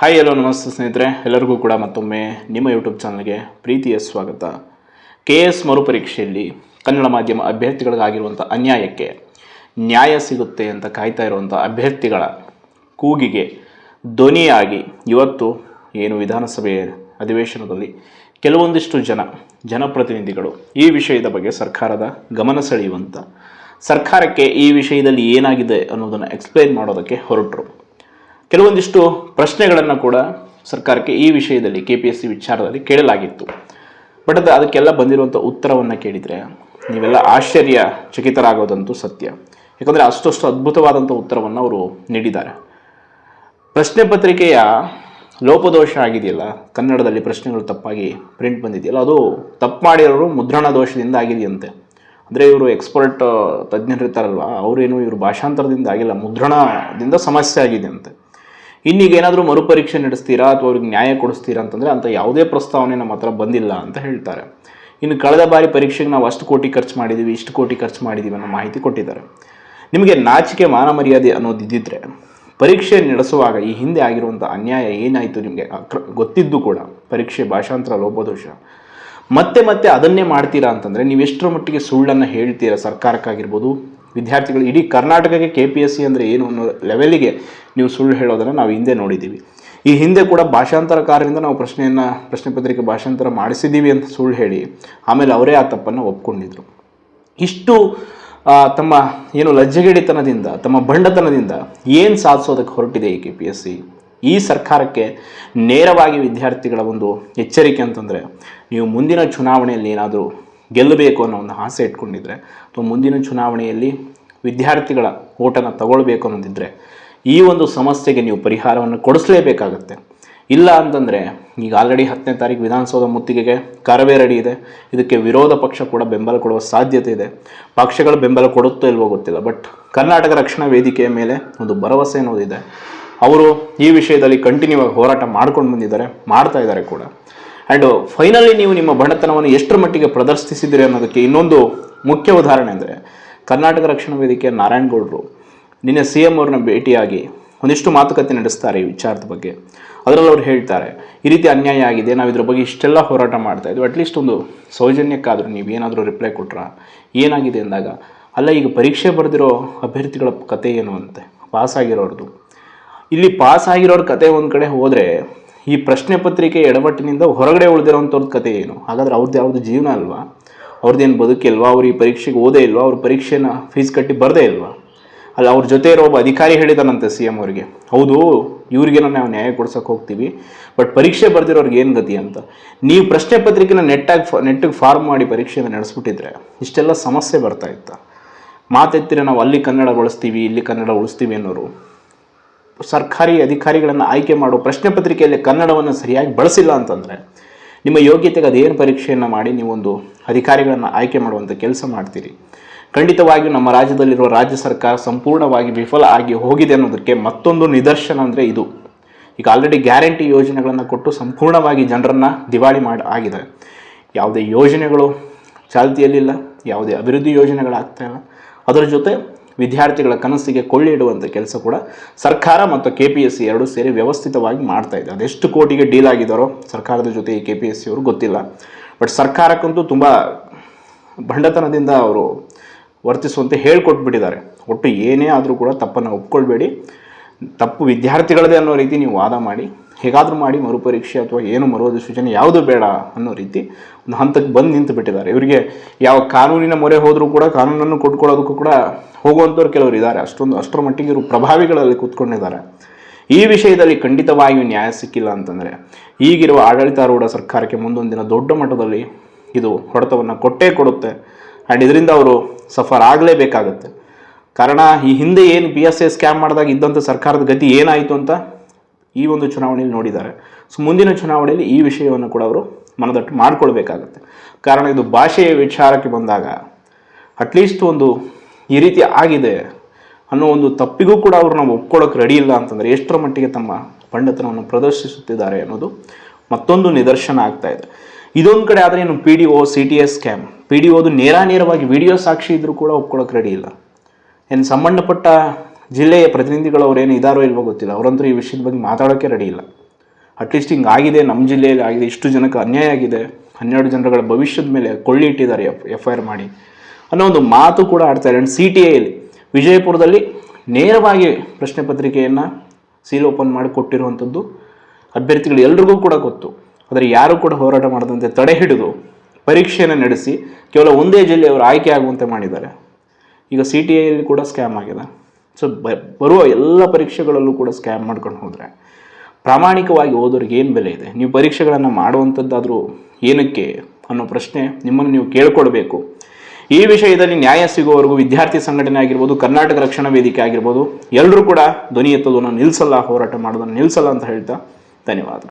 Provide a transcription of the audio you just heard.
Hi hello ನಮಸ್ತೆ ಸ್ನೇಹಿತರೆ. ಎಲ್ಲರಿಗೂ ಕೂಡ ಮತ್ತೊಮ್ಮೆ ನಿಮ್ಮ ಯೂಟ್ಯೂಬ್ ಚಾನಲ್ಗೆ ಪ್ರೀತಿಯ ಸ್ವಾಗತ. ಕೆ ಎಸ್ ಮರುಪರೀಕ್ಷೆಯಲ್ಲಿ ಕನ್ನಡ ಮಾಧ್ಯಮ ಅಭ್ಯರ್ಥಿಗಳಿಗಾಗಿರುವಂಥ ಅನ್ಯಾಯಕ್ಕೆ ನ್ಯಾಯ ಸಿಗುತ್ತೆ ಅಂತ ಕಾಯ್ತಾ ಇರುವಂಥ ಅಭ್ಯರ್ಥಿಗಳ ಕೂಗಿಗೆ ಧ್ವನಿಯಾಗಿ ಇವತ್ತು ಏನು ವಿಧಾನಸಭೆ ಅಧಿವೇಶನದಲ್ಲಿ ಕೆಲವೊಂದಿಷ್ಟು ಜನ, ಜನಪ್ರತಿನಿಧಿಗಳು ಈ ವಿಷಯದ ಬಗ್ಗೆ ಸರ್ಕಾರದ ಗಮನ ಸೆಳೆಯುವಂಥ ಸರ್ಕಾರಕ್ಕೆ ಈ ವಿಷಯದಲ್ಲಿ ಏನಾಗಿದೆ ಅನ್ನೋದನ್ನು ಎಕ್ಸ್ಪ್ಲೈನ್ ಮಾಡೋದಕ್ಕೆ ಹೊರಟರು. ಕೆಲವೊಂದಿಷ್ಟು ಪ್ರಶ್ನೆಗಳನ್ನು ಕೂಡ ಸರ್ಕಾರಕ್ಕೆ ಈ ವಿಷಯದಲ್ಲಿ ಕೆ ಪಿ ಎಸ್ ಸಿ ವಿಚಾರದಲ್ಲಿ ಕೇಳಲಾಗಿತ್ತು. ಬಟ್ ಅದು ಅದಕ್ಕೆಲ್ಲ ಬಂದಿರುವಂಥ ಉತ್ತರವನ್ನು ಕೇಳಿದರೆ ನೀವೆಲ್ಲ ಆಶ್ಚರ್ಯ ಚಕಿತರಾಗೋದಂತೂ ಸತ್ಯ. ಯಾಕಂದರೆ ಅಷ್ಟಷ್ಟು ಅದ್ಭುತವಾದಂಥ ಉತ್ತರವನ್ನು ಅವರು ನೀಡಿದ್ದಾರೆ. ಪ್ರಶ್ನೆ ಪತ್ರಿಕೆಯ ಲೋಪದೋಷ ಆಗಿದೆಯಲ್ಲ, ಕನ್ನಡದಲ್ಲಿ ಪ್ರಶ್ನೆಗಳು ತಪ್ಪಾಗಿ ಪ್ರಿಂಟ್ ಬಂದಿದೆಯಲ್ಲ, ಅದು ತಪ್ಪು ಮಾಡಿರೋರು ಮುದ್ರಣ ದೋಷದಿಂದ ಆಗಿದೆಯಂತೆ. ಅಂದರೆ ಇವರು ಎಕ್ಸ್ಪರ್ಟ್ ತಜ್ಞರಿರ್ತಾರಲ್ವ, ಅವರೇನು ಇವರು ಭಾಷಾಂತರದಿಂದ ಆಗಿಲ್ಲ, ಮುದ್ರಣದಿಂದ ಸಮಸ್ಯೆ ಆಗಿದೆ ಅಂತೆ ಇನ್ನೀಗ ಏನಾದರೂ ಮರುಪರೀಕ್ಷೆ ನಡೆಸ್ತೀರಾ ಅಥವಾ ಅವ್ರಿಗೆ ನ್ಯಾಯ ಕೊಡಿಸ್ತೀರಾ ಅಂತಂದರೆ ಅಂತ ಯಾವುದೇ ಪ್ರಸ್ತಾವನೆ ನಮ್ಮ ಹತ್ರ ಬಂದಿಲ್ಲ ಅಂತ ಹೇಳ್ತಾರೆ. ಇನ್ನು ಕಳೆದ ಬಾರಿ ಪರೀಕ್ಷೆಗೆ ನಾವು ಅಷ್ಟು ಕೋಟಿ ಖರ್ಚು ಮಾಡಿದ್ದೀವಿ ಇಷ್ಟು ಕೋಟಿ ಖರ್ಚು ಮಾಡಿದ್ದೀವಿ ಅನ್ನೋ ಮಾಹಿತಿ ಕೊಟ್ಟಿದ್ದಾರೆ. ನಿಮಗೆ ನಾಚಿಕೆ ಮಾನ ಮರ್ಯಾದೆ ಅನ್ನೋದಿದ್ದಿದ್ರೆ ಪರೀಕ್ಷೆ ನಡೆಸುವಾಗ ಈ ಹಿಂದೆ ಆಗಿರುವಂಥ ಅನ್ಯಾಯ ಏನಾಯಿತು ನಿಮಗೆ? ಗೊತ್ತಿದ್ದು ಕೂಡ ಪರೀಕ್ಷೆ ಭಾಷಾಂತರ ಲೋಪದೋಷ. ಮತ್ತೆ ಮತ್ತೆ ಅದನ್ನೇ ಮಾಡ್ತೀರಾ ಅಂತಂದರೆ ನೀವು ಎಷ್ಟರ ಮಟ್ಟಿಗೆ ಸುಳ್ಳನ್ನು ಹೇಳ್ತೀರಾ ಸರ್ಕಾರಕ್ಕಾಗಿರ್ಬೋದು? ವಿದ್ಯಾರ್ಥಿಗಳು ಇಡೀ ಕರ್ನಾಟಕಕ್ಕೆ ಕೆ ಪಿ ಎಸ್ ಸಿ ಅಂದರೆ ಏನು ಅನ್ನೋ ಲೆವೆಲಿಗೆ ನೀವು ಸುಳ್ಳು ಹೇಳೋದನ್ನು ನಾವು ಹಿಂದೆ ನೋಡಿದ್ದೀವಿ ಈ ಹಿಂದೆ ಕೂಡ ಭಾಷಾಂತರಕಾರರಿಂದ ನಾವು ಪ್ರಶ್ನೆಯನ್ನು, ಪ್ರಶ್ನೆ ಪತ್ರಿಕೆ ಭಾಷಾಂತರ ಮಾಡಿಸಿದ್ದೀವಿ ಅಂತ ಸುಳ್ಳು ಹೇಳಿ ಆಮೇಲೆ ಅವರೇ ಆ ತಪ್ಪನ್ನು ಒಪ್ಕೊಂಡಿದ್ರು. ಇಷ್ಟು ತಮ್ಮ ಏನು ಲಜ್ಜೆಗೇಡಿತನದಿಂದ, ತಮ್ಮ ಬಂಡತನದಿಂದ ಏನು ಸಾಧಿಸೋದಕ್ಕೆ ಹೊರಟಿದೆ ಈ ಕೆ ಪಿ ಎಸ್ ಸಿ ಈ ಸರ್ಕಾರಕ್ಕೆ ನೇರವಾಗಿ ವಿದ್ಯಾರ್ಥಿಗಳ ಒಂದು ಎಚ್ಚರಿಕೆ ಅಂತಂದರೆ ನೀವು ಮುಂದಿನ ಚುನಾವಣೆಯಲ್ಲಿ ಏನಾದರೂ ಗೆಲ್ಲಬೇಕು ಅನ್ನೋ ಒಂದು ಆಸೆ ಇಟ್ಕೊಂಡಿದ್ರೆ, ಅಥವಾ ಮುಂದಿನ ಚುನಾವಣೆಯಲ್ಲಿ ವಿದ್ಯಾರ್ಥಿಗಳ ಓಟನ್ನು ತಗೊಳ್ಬೇಕು ಅನ್ನೋದಿದ್ದರೆ ಈ ಒಂದು ಸಮಸ್ಯೆಗೆ ನೀವು ಪರಿಹಾರವನ್ನು ಕೊಡಿಸಲೇಬೇಕಾಗತ್ತೆ. ಇಲ್ಲ ಅಂತಂದರೆ, ಈಗ ಆಲ್ರೆಡಿ ಹತ್ತನೇ ತಾರೀಕು ವಿಧಾನಸೌಧ ಮುತ್ತಿಗೆಗೆ ಕರವೇ ರೆಡಿ ಇದೆ. ಇದಕ್ಕೆ ವಿರೋಧ ಪಕ್ಷ ಕೂಡ ಬೆಂಬಲ ಕೊಡುವ ಸಾಧ್ಯತೆ ಇದೆ. ಪಕ್ಷಗಳು ಬೆಂಬಲ ಕೊಡುತ್ತೋ ಇಲ್ವೋ ಗೊತ್ತಿಲ್ಲ ಬಟ್ ಕರ್ನಾಟಕ ರಕ್ಷಣಾ ವೇದಿಕೆಯ ಮೇಲೆ ಒಂದು ಭರವಸೆ ಅನ್ನೋದಿದೆ. ಅವರು ಈ ವಿಷಯದಲ್ಲಿ ಕಂಟಿನ್ಯೂ ಆಗಿ ಹೋರಾಟ ಮಾಡ್ಕೊಂಡು ಬಂದಿದ್ದಾರೆ, ಮಾಡ್ತಾ ಇದ್ದಾರೆ ಕೂಡ. ಆ್ಯಂಡ್ ಫೈನಲಿ ನೀವು ನಿಮ್ಮ ಬಣ್ಣತನವನ್ನು ಎಷ್ಟರ ಮಟ್ಟಿಗೆ ಪ್ರದರ್ಶಿಸಿದ್ರಿ ಅನ್ನೋದಕ್ಕೆ ಇನ್ನೊಂದು ಮುಖ್ಯ ಉದಾಹರಣೆ ಅಂದರೆ ಕರ್ನಾಟಕ ರಕ್ಷಣಾ ವೇದಿಕೆಯ ನಾರಾಯಣಗೌಡರು ನಿನ್ನೆ ಸಿ ಎಂ ಅವ್ರನ್ನ ಭೇಟಿಯಾಗಿ ಒಂದಿಷ್ಟು ಮಾತುಕತೆ ನಡೆಸ್ತಾರೆ ಈ ವಿಚಾರದ ಬಗ್ಗೆ. ಅದರಲ್ಲಿ ಅವ್ರು ಹೇಳ್ತಾರೆ, ಈ ರೀತಿ ಅನ್ಯಾಯ ಆಗಿದೆ, ನಾವು ಇದ್ರ ಬಗ್ಗೆ ಇಷ್ಟೆಲ್ಲ ಹೋರಾಟ ಮಾಡ್ತಾ ಇದ್ವಿ ಅಟ್ಲೀಸ್ಟ್ ಒಂದು ಸೌಜನ್ಯಕ್ಕಾದರೂ ನೀವು ಏನಾದರೂ ರಿಪ್ಲೈ ಕೊಟ್ರಾ? ಏನಾಗಿದೆ ಅಂದಾಗ, ಅಲ್ಲ ಈಗ ಪರೀಕ್ಷೆ ಬರೆದಿರೋ ಅಭ್ಯರ್ಥಿಗಳ ಕತೆ ಏನು ಅಂತೆ? ಪಾಸ್ ಆಗಿರೋರ್ದು. ಇಲ್ಲಿ ಪಾಸ್ ಆಗಿರೋರ ಕತೆ ಒಂದು ಕಡೆ ಹೋದರೆ ಈ ಪ್ರಶ್ನೆ ಪತ್ರಿಕೆ ಎಡವಟ್ಟಿನಿಂದ ಹೊರಗಡೆ ಉಳಿದಿರೋವಂಥವ್ರದ್ದು ಕತೆ ಏನು? ಹಾಗಾದ್ರೆ ಅವ್ರದ್ದು ಯಾವುದು ಜೀವನ ಅಲ್ವಾ? ಅವ್ರದ್ದೇನು ಬದುಕಿಲ್ವಾ ಅವ್ರು ಈ ಪರೀಕ್ಷೆಗೆ ಓದೇ ಇಲ್ವಾ? ಅವ್ರ ಪರೀಕ್ಷೆನ ಫೀಸ್ ಕಟ್ಟಿ ಬರದೇ ಇಲ್ವಾ? ಅಲ್ಲ, ಅವ್ರ ಜೊತೆ ಇರೋ ಒಬ್ಬ ಅಧಿಕಾರಿ ಹೇಳಿದಾನಂತೆ ಸಿ ಎಂ ಅವರಿಗೆ. ಹೌದು ಇವ್ರಿಗೆ ನಾವು ನ್ಯಾಯ ಕೊಡ್ಸೋಕೆ ಹೋಗ್ತೀವಿ, ಬಟ್ ಪರೀಕ್ಷೆ ಬರ್ದಿರೋರ್ಗೆ ಏನು ಗತಿ ಅಂತ? ನೀವು ಪ್ರಶ್ನೆ ಪತ್ರಿಕೆನ ನೆಟ್ಟಾಗಿ ಫ, ನೆಟ್ಟಿಗೆ ಫಾರ್ಮ್ ಮಾಡಿ ಪರೀಕ್ಷೆಯನ್ನು ನಡೆಸ್ಬಿಟ್ಟಿದ್ರೆ ಇಷ್ಟೆಲ್ಲ ಸಮಸ್ಯೆ ಬರ್ತಾ ಇತ್ತ? ಮಾತೆತ್ತಿರ ನಾವು ಅಲ್ಲಿ ಕನ್ನಡ ಬಳಸ್ತೀವಿ, ಇಲ್ಲಿ ಕನ್ನಡ ಉಳಿಸ್ತೀವಿ ಅನ್ನೋರು. ಸರ್ಕಾರಿ ಅಧಿಕಾರಿಗಳನ್ನು ಆಯ್ಕೆ ಮಾಡುವ ಪ್ರಶ್ನೆ ಪತ್ರಿಕೆಯಲ್ಲಿ ಕನ್ನಡವನ್ನು ಸರಿಯಾಗಿ ಬಳಸಿಲ್ಲ ಅಂತಂದರೆ ನಿಮ್ಮ ಯೋಗ್ಯತೆಗೆ ಅದೇನು ಪರೀಕ್ಷೆಯನ್ನು ಮಾಡಿ ನೀವೊಂದು ಅಧಿಕಾರಿಗಳನ್ನು ಆಯ್ಕೆ ಮಾಡುವಂಥ ಕೆಲಸ ಮಾಡ್ತೀರಿ. ಖಂಡಿತವಾಗಿಯೂ ನಮ್ಮ ರಾಜ್ಯದಲ್ಲಿರುವ ರಾಜ್ಯ ಸರ್ಕಾರ ಸಂಪೂರ್ಣವಾಗಿ ವಿಫಲ ಆಗಿ ಹೋಗಿದೆ ಅನ್ನೋದಕ್ಕೆ ಮತ್ತೊಂದು ನಿದರ್ಶನ ಅಂದರೆ ಇದು. ಈಗ ಆಲ್ರೆಡಿ ಗ್ಯಾರಂಟಿ ಯೋಜನೆಗಳನ್ನು ಕೊಟ್ಟು ಸಂಪೂರ್ಣವಾಗಿ ಜನರನ್ನು ದಿವಾಳಿ ಮಾಡಿ ಆಗಿದೆ. ಯಾವುದೇ ಯೋಜನೆಗಳು ಚಾಲ್ತಿಯಲ್ಲಿಲ್ಲ, ಯಾವುದೇ ಅಭಿವೃದ್ಧಿ ಯೋಜನೆಗಳಾಗ್ತಾ ಇಲ್ಲ. ಅದರ ಜೊತೆ ವಿದ್ಯಾರ್ಥಿಗಳ ಕನಸಿಗೆ ಕೊಳ್ಳಿ ಇಡುವಂಥ ಕೆಲಸ ಕೂಡ ಸರ್ಕಾರ ಮತ್ತು ಕೆ ಪಿ ಎಸ್ ಸಿ ಎರಡೂ ಸೇರಿ ವ್ಯವಸ್ಥಿತವಾಗಿ ಮಾಡ್ತಾ ಇದೆ. ಅದೆಷ್ಟು ಕೋಟಿಗೆ ಡೀಲ್ ಆಗಿದ್ದಾರೋ ಸರ್ಕಾರದ ಜೊತೆ ಈ ಕೆ ಪಿ ಎಸ್ ಸಿ ಅವರು ಗೊತ್ತಿಲ್ಲ. ಬಟ್ ಸರ್ಕಾರಕ್ಕಂತೂ ತುಂಬ ಭಂಡತನದಿಂದ ಅವರು ವರ್ತಿಸುವಂತೆ ಹೇಳ್ಕೊಟ್ಬಿಟ್ಟಿದ್ದಾರೆ. ಒಟ್ಟು ಏನೇ ಆದರೂ ಕೂಡ ತಪ್ಪನ್ನು ಒಪ್ಕೊಳ್ಬೇಡಿ. ತಪ್ಪು ವಿದ್ಯಾರ್ಥಿಗಳದೇ ಅನ್ನೋ ರೀತಿ ನೀವು ವಾದ ಮಾಡಿ. ಹೇಗಾದರೂ ಮಾಡಿ ಮರುಪರೀಕ್ಷೆ ಅಥವಾ ಏನು ಮರುವಧಿಸೂಚನೆ ಯಾವುದು ಬೇಡ ಅನ್ನೋ ರೀತಿ ಒಂದು ಹಂತಕ್ಕೆ ಬಂದು ನಿಂತು ಬಿಟ್ಟಿದ್ದಾರೆ. ಇವರಿಗೆ ಯಾವ ಕಾನೂನಿನ ಮೊರೆ ಹೋದರೂ ಕೂಡ ಕಾನೂನನ್ನು ಕೊಟ್ಕೊಳ್ಳೋದಕ್ಕೂ ಕೂಡ ಹೋಗುವಂಥವ್ರು ಕೆಲವರು ಇದ್ದಾರೆ. ಅಷ್ಟೊಂದು, ಅಷ್ಟರ ಮಟ್ಟಿಗೆ ಇವರು ಪ್ರಭಾವಿಗಳಲ್ಲಿ ಕೂತ್ಕೊಂಡಿದ್ದಾರೆ. ಈ ವಿಷಯದಲ್ಲಿ ಖಂಡಿತವಾಗಿಯೂ ನ್ಯಾಯ ಸಿಕ್ಕಿಲ್ಲ ಅಂತಂದರೆ ಈಗಿರುವ ಆಡಳಿತಾರೂಢ ಸರ್ಕಾರಕ್ಕೆ ಮುಂದೊಂದಿನ ದಿನ ದೊಡ್ಡ ಮಟ್ಟದಲ್ಲಿ ಇದು ಹೊಡೆತವನ್ನು ಕೊಟ್ಟೇ ಕೊಡುತ್ತೆ. ಆ್ಯಂಡ್ ಇದರಿಂದ ಅವರು ಸಫರ್ ಆಗಲೇಬೇಕಾಗುತ್ತೆ. ಕಾರಣ ಈ ಹಿಂದೆ ಏನು ಪಿ ಎಸ್ ಎ ಸ್ಕ್ಯಾಮ್ ಮಾಡಿದಾಗ ಇದ್ದಂಥ ಸರ್ಕಾರದ ಗತಿ ಏನಾಯಿತು ಅಂತ ಈ ಒಂದು ಚುನಾವಣೆಯಲ್ಲಿ ನೋಡಿದ್ದಾರೆ. ಸೊ ಮುಂದಿನ ಚುನಾವಣೆಯಲ್ಲಿ ಈ ವಿಷಯವನ್ನು ಕೂಡ ಅವರು ಮನದಟ್ಟು ಮಾಡಿಕೊಳ್ಬೇಕಾಗತ್ತೆ. ಕಾರಣ ಇದು ಭಾಷೆಯ ವಿಚಾರಕ್ಕೆ ಬಂದಾಗ ಅಟ್ಲೀಸ್ಟ್ ಒಂದು ಈ ರೀತಿ ಆಗಿದೆ ಅನ್ನೋ ಒಂದು ತಪ್ಪಿಗೂ ಕೂಡ ಅವರು ನಾವು ಒಪ್ಕೊಳ್ಳೋಕೆ ರೆಡಿ ಇಲ್ಲ ಅಂತಂದರೆ ಎಷ್ಟರ ಮಟ್ಟಿಗೆ ತಮ್ಮ ಪಂಡತನವನ್ನು ಪ್ರದರ್ಶಿಸುತ್ತಿದ್ದಾರೆ ಅನ್ನೋದು ಮತ್ತೊಂದು ನಿದರ್ಶನ ಆಗ್ತಾ ಇದೆ. ಇದೊಂದು ಕಡೆ ಆದರೆ ಏನು P D O C T S scam P D ಒದು ನೇರಾನೇರವಾಗಿ ವಿಡಿಯೋ ಸಾಕ್ಷಿ ಇದ್ದರೂ ಕೂಡ ಒಪ್ಕೊಳ್ಳೋಕೆ ರೆಡಿ ಇಲ್ಲ. ಏನು ಸಂಬಂಧಪಟ್ಟ ಜಿಲ್ಲೆಯ ಪ್ರತಿನಿಧಿಗಳು ಅವ್ರೇನು ಇದಾರೋ ಇಲ್ವೋ ಗೊತ್ತಿಲ್ಲ. ಅವರಂತೂ ಈ ವಿಷಯದ ಬಗ್ಗೆ ಮಾತಾಡೋಕ್ಕೆ ರೆಡಿ ಇಲ್ಲ. ಅಟ್ಲೀಸ್ಟ್ ಹಿಂಗೆ ಆಗಿದೆ ನಮ್ಮ ಜಿಲ್ಲೆಯಲ್ಲಿ ಆಗಿದೆ, ಇಷ್ಟು ಜನಕ್ಕೆ ಅನ್ಯಾಯ ಆಗಿದೆ, ಹನ್ನೆರಡು ಜನರುಗಳ ಭವಿಷ್ಯದ ಮೇಲೆ ಕೊಳ್ಳಿ ಇಟ್ಟಿದ್ದಾರೆ ಎಫ್ ಎಫ್ ಐ ಆರ್ ಮಾಡಿ ಅನ್ನೋ ಒಂದು ಮಾತು ಕೂಡ ಆಡ್ತಾರೆ ಆ್ಯಂಡ್ ಸಿ ಟಿ ಎಲ್ಲಿ ವಿಜಯಪುರದಲ್ಲಿ ನೇರವಾಗಿ ಪ್ರಶ್ನೆ ಪತ್ರಿಕೆಯನ್ನು ಸೀಲ್ ಓಪನ್ ಮಾಡಿ ಕೊಟ್ಟಿರುವಂಥದ್ದು ಅಭ್ಯರ್ಥಿಗಳು ಎಲ್ರಿಗೂ ಕೂಡ ಗೊತ್ತು. ಆದರೆ ಯಾರು ಕೂಡ ಹೋರಾಟ ಮಾಡದಂತೆ ತಡೆ ಹಿಡಿದು ಪರೀಕ್ಷೆಯನ್ನು ನಡೆಸಿ ಕೇವಲ ಒಂದೇ ಜಿಲ್ಲೆಯವರು ಆಯ್ಕೆ ಆಗುವಂತೆ ಮಾಡಿದ್ದಾರೆ. ಈಗ ಸಿ ಟಿ ಐಯಲ್ಲಿ ಕೂಡ ಸ್ಕ್ಯಾಮ್ ಆಗಿದೆ. ಸೊ ಬರುವ ಎಲ್ಲ ಪರೀಕ್ಷೆಗಳಲ್ಲೂ ಕೂಡ ಸ್ಕ್ಯಾಮ್ ಮಾಡ್ಕೊಂಡು ಹೋದರೆ ಪ್ರಾಮಾಣಿಕವಾಗಿ ಓದೋರಿಗೆ ಏನು ಬೆಲೆ ಇದೆ? ನೀವು ಪರೀಕ್ಷೆಗಳನ್ನು ಮಾಡುವಂಥದ್ದಾದರೂ ಏನಕ್ಕೆ ಅನ್ನೋ ಪ್ರಶ್ನೆ ನಿಮ್ಮನ್ನು ನೀವು ಕೇಳ್ಕೊಳ್ಬೇಕು ಈ ವಿಷಯದಲ್ಲಿ ನ್ಯಾಯ ಸಿಗುವವರೆಗೂ ವಿದ್ಯಾರ್ಥಿ ಸಂಘಟನೆ ಆಗಿರ್ಬೋದು, ಕರ್ನಾಟಕ ರಕ್ಷಣಾ ವೇದಿಕೆ ಆಗಿರ್ಬೋದು ಎಲ್ಲರೂ ಕೂಡ ಧ್ವನಿ ಎತ್ತೋದನ್ನು ನಿಲ್ಲಿಸಲ್ಲ ಹೋರಾಟ ಮಾಡೋದನ್ನು ನಿಲ್ಲಿಸಲ್ಲ ಅಂತ ಹೇಳ್ತಾ ಧನ್ಯವಾದ